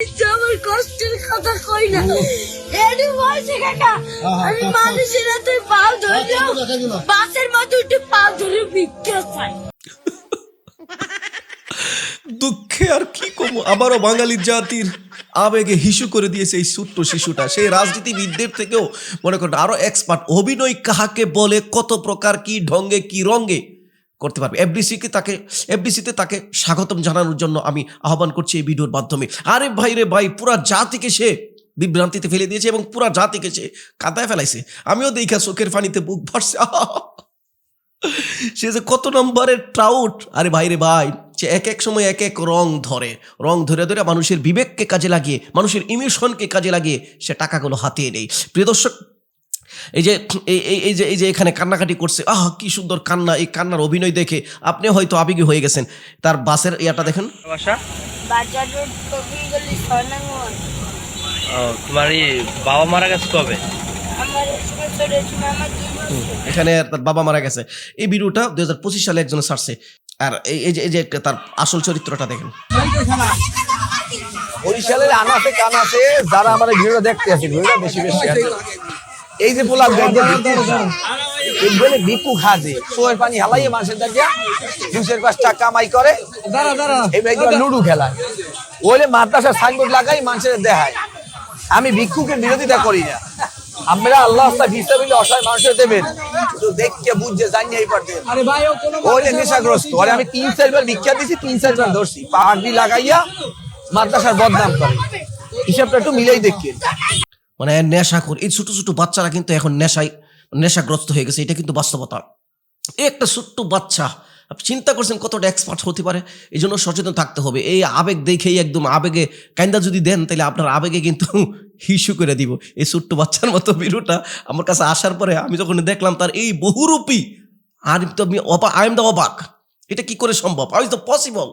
আমার কষ্টের কথা কই না। এডি বলছে কাকা আমি মানুষের হাতে পাও ধরলেও বাসের মতো একটু পাও ধরে ভিক্ষা চাই দুঃখে আর কি কম আবারও বাঙালি জাতির আবেগে হিসু করে দিয়েছে এই ছোট্ট শিশুটা। সেই রাজনীতিবিদদের থেকেও মনে করেন আরও এক্সপার্ট অভিনয় কাহাকে বলে কত প্রকার কি ঢঙ্গে কি রঙ্গে করতে পারবে। এফডিসিকে তাকে এফডিসিতে তাকে স্বাগতম জানানোর জন্য আমি আহ্বান করছি এই ভিডিওর মাধ্যমে। আরে ভাই রে ভাই, পুরা জাতিকে সে বিভ্রান্তিতে ফেলে দিয়েছে এবং পুরা জাতিকে সে কাদায় ফেলাইছে। আমিও দেখা চোখের পানিতে বুক ভরছে! সে যে কত নম্বরের ট্রাউট আরে ভাই রে ভাই, সে এক এক সময় এক এক রং ধরে। রং ধরে ধরে মানুষের বিবেককে কাজে লাগিয়ে, মানুষের ইমিশনকে কাজে লাগিয়ে সে টাকাগুলো হাতিয়ে নেই প্রিয় দর্শক এই যে এই এই- যে এই যে এখানে কান্নাকাটি করছে আহ কি সুন্দর কান্না এই কান্নার অভিনয় দেখে আপনি হয়তো আবেগী হয়ে গেছেন। তার বাসের ইয়াটা দেখেন। তোমার বাবা মারা গেছে কবে? এখানে তার বাবা মারা গেছে। এই ভিডিওটা দুই হাজার পঁচিশ সালে একজনে ছাড়ছে আর এই এই যে এই যে একটা তার আসল চরিত্রটা দেখেন। বরিশালের আনাসে কানাসে যারা আমার ভিডিওটা দেখতে আছে ভিডিওটা বেশি বেশি আছে। এই যে পোলা দেখবেন বিকু খাজে। সোয়ের পানি হালাইয়ে মানুষের দেখা দুশের পাঁচ টাকা কামাই করে। এই ভাই লুডু খেলায়। ওইলে মাদ্রাসার সাইনবোর্ড লাগাই মানুষের দেখায়। আমি ভিক্ষুকে বিরোধিতা করি না। আমরা আল্লাহ হিসাবে অসহায় মানুষের দেবেন। দেখকে বুঝছে জানি এই পারতে ওইলে নেশাগ্রস্ত। আরে আমি তিন চারবার ভিক্ষা দিছি তিন চারবার ধরছি। পাহাড়ি লাগাইয়া মাদ্রাসার বদনাম করে। হিসাবটা একটু মিলাই দেখি মানে নেশা কর এই ছোট ছোট বাচ্চারা কিন্তু এখন নেশায়, নেশাগ্রস্ত হয়ে গেছে। এটা কিন্তু বাস্তবতা। একটা ছোট্ট বাচ্চা, আপনি চিন্তা করছেন কতটা এক্সপার্ট হতে পারে? এই জন্য সচেতন থাকতে হবে। এই আবেগ দেখেই একদম আবেগে কাইন্দা যদি দেন, তাহলে আপনার আবেগে কিন্তু হিসু করে দিব। এই ছোট্ট বাচ্চার মতো বিরুটা আমার কাছে আসার পরে আমি যখন দেখলাম তার এই বহুরূপী আর তো আমি অবাক আই এম দ্য অবাক। এটা কি করে সম্ভব? How is the possible